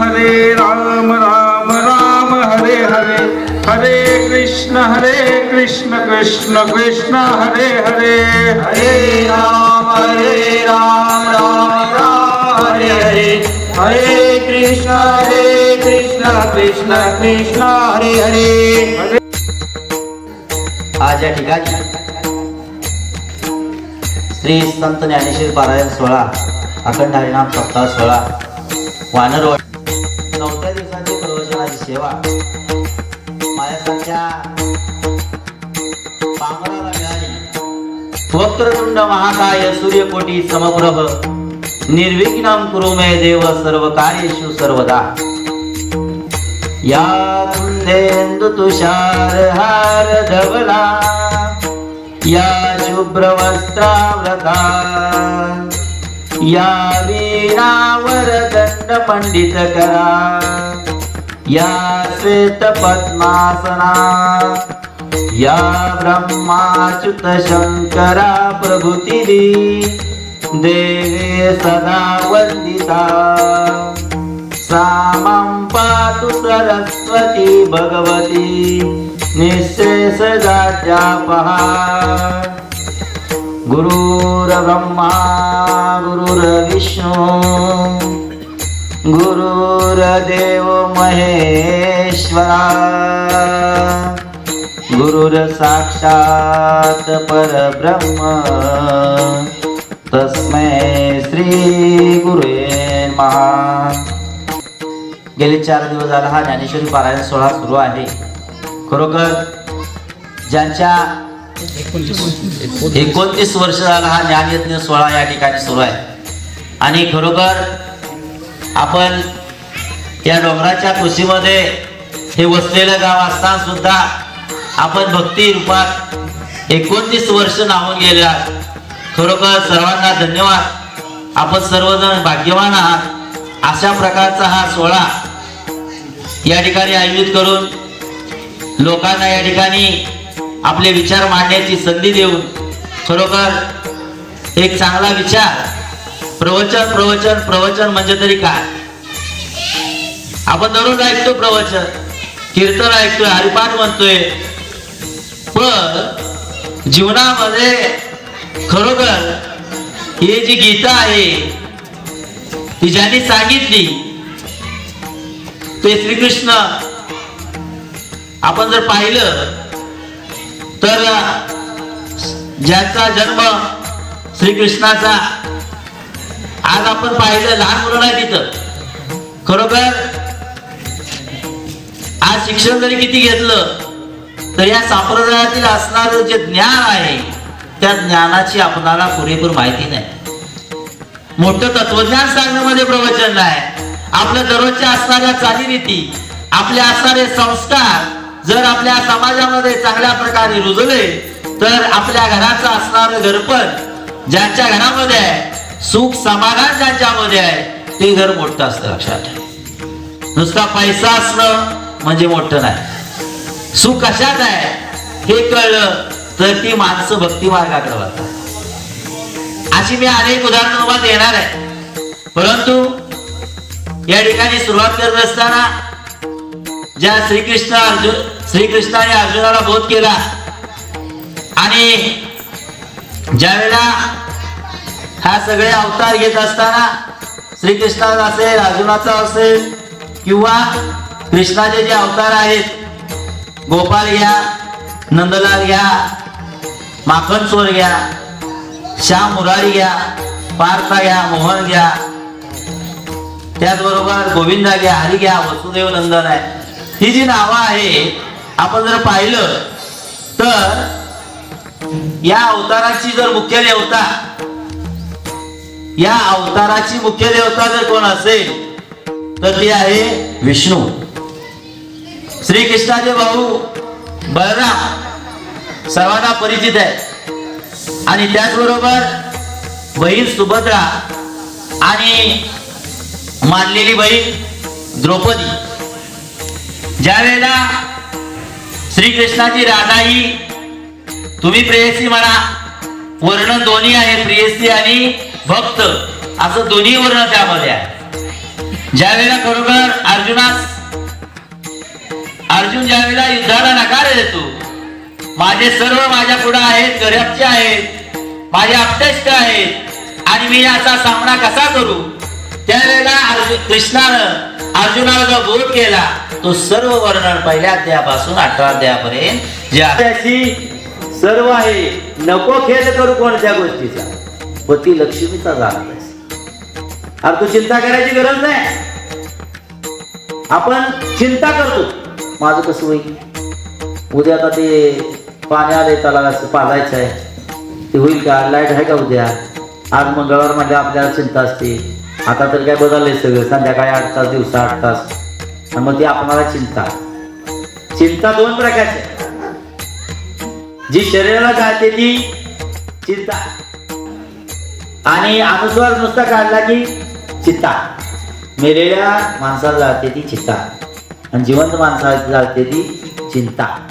हरे राम राम राम हरे हरे। हरे कृष्ण हरे कृष्ण कृष्ण कृष्ण हरे हरे। हरे राम हरे राम राम राम हरे हरे। हरे कृष्ण हरे कृष्ण कृष्ण कृष्ण हरे हरे। आज या ठिकाणी श्री संत ज्ञानेश्वर पारायण सोहळा अखंड हरिणाम सप्ताह सोहळा वानरवाडी सेवा. माझ्यासारख्या पामराला मिळाली. वक्रतुंड महाकाय सूर्यकोटी समप्रभ. निर्विघ्नं कुरुमे देव सर्व कार्येषु सर्वदा. या कुंदेंदु तुषार हार धवला. या शुभ्र वस्त्रावृता. या वीणावर दंड पंडित करा. या श्वेत पद्मासना या ब्रह्माच्युत शंकरा प्रभृती देवे सदा वंदिता। सामं पातु सरस्वती भगवती निःशेष जात्यापहा गुरुर्ब्रह्मा गुरुर्विष्णु गुरुर्देव महेश्वरा। गुरुर साक्षात परब्रह्म। तस्मै श्री गुरुवे महा गेले चार दिवस झाला हा ज्ञानेश्वरी पारायण सोहळा सुरू आहे. खरोखर ज्यांच्या एकोणतीस वर्ष झाला हा ज्ञानयज्ञ सोहळा या ठिकाणी सुरू आहे. आणि खरोखर आपण या डोंगराच्या कुशीमध्ये हे वसलेलं गाव असताना सुद्धा आपण भक्ती रूपात एकोणतीस वर्ष नावून गेले आहात. खरोखर सर्वांना धन्यवाद. आपण सर्वजण भाग्यवान आहात. अशा प्रकारचा हा सोहळा या ठिकाणी आयोजित करून लोकांना या ठिकाणी आपले विचार मांडण्याची संधी देऊन खरोखर एक चांगला विचार प्रवचन प्रवचन प्रवचन म्हणजे तरी काय? आपण दररोज ऐकतो प्रवचन कीर्तन ऐकतोय हरिपाठ म्हणतोय. पण जीवनामध्ये खरोखर ही जी गीता आहे ती ज्यांनी सांगितली ते श्रीकृष्ण. आपण जर पाहिलं तर ज्याचा जन्म श्रीकृष्णाचा आज आपण पाहिलं लहान मुलं नाही तिथं. खरोखर? आज शिक्षण जरी किती घेतलं तर या संप्रदायातील असणार जे ज्ञान आहे त्या ज्ञानाची आपणाला पुरेपूर माहिती नाही. मोठं तत्वज्ञान सांगण्यामध्ये प्रवचन नाही. आपल्या दररोजच्या असणाऱ्या चालीरीती आपले असणारे संस्कार जर आपल्या समाजामध्ये चांगल्या प्रकारे रुजले तर आपल्या घराचं असणारं घरपण ज्यांच्या घरामध्ये आहे सुख समाधान ज्यांच्यामध्ये आहे ते घर मोठं असतं लक्षात नुसता पैसा असणं म्हणजे मोठं नाही. सुख कशात आहे हे कळलं तर ती माणसं भक्ती मार्गाकडे अशी मी अनेक उदाहरण तुम्हाला देणार आहे. परंतु या ठिकाणी सुरुवात करत असताना ज्या श्रीकृष्ण अर्जुन श्रीकृष्णाने अर्जुनाला बोध केला आणि ज्यावेळेला हा सगळे अवतार घेत असताना श्रीकृष्णाचा असेल अर्जुनाचा असेल किंवा कृष्णाचे जे अवतार आहेत गोपाल घ्या नंदलाल घ्या माखन चोर घ्या श्याम मुरारी घ्या पार्था घ्या मोहन घ्या त्याचबरोबर गोविंदा घ्या हरी घ्या वसुदेव नंदन आहे. ही जी नावं आहे आपण जर पाहिलं तर या अवताराची जर मुख्य देवता या अवताराची मुख्य देवता जर कोण असेल तर ती आहे विष्णू. श्रीकृष्णाचे भाऊ बलराम सर्वांना परिचित आहे. आणि त्याचबरोबर बहीण सुभद्रा आणि मानलेली बहीण द्रौपदी. ज्या वेळेला श्रीकृष्णाची राधा ही तुम्ही प्रेयसी म्हणा वर्णन दोन्ही आहे प्रेयसी आणि भक्त. असं दोन्ही वर्ण त्यामध्ये आहे. ज्या वेळेला खरोखर अर्जुनास अर्जुन ज्या वेळेला युद्धाला नकार देतो माझे सर्व माझ्या पुढे आहेत घरचे आहेत माझे अपटेष्ट आहेत आणि मी याचा सामना कसा करू? त्यावेळेला अर्जुन कृष्णानं अर्जुनाला जो बोध केला तो सर्व वर्णन पहिल्या अध्यायापासून अठरा अध्यायापर्यंत जे सर्व आहे. नको खेळ करू कोणत्या गोष्टीचा. पती लक्ष्मीचा झाला अरे तू चिंता करायची गरज नाही. आपण चिंता करतो. माझं कसं होईल? उद्या आता ते पाणी आले त्याला असं पाजायचं आहे. ते होईल का? लाइट आहे का उद्या? आज मंगळवार म्हणजे आपल्याला चिंता असते. आता तर काय बदललंय सगळं. संध्याकाळी आठ तास दिवसा आठ तास. आणि मग ती आपणाला चिंता. चिंता दोन प्रकारची जी शरीराला जाते ती चिंता. आणि अनुस्वार नुसता काढला की चित्ता. मेलेल्या माणसाला जाते ती चित्ता. आणि जिवंत माणसाला जाते ती चिंता.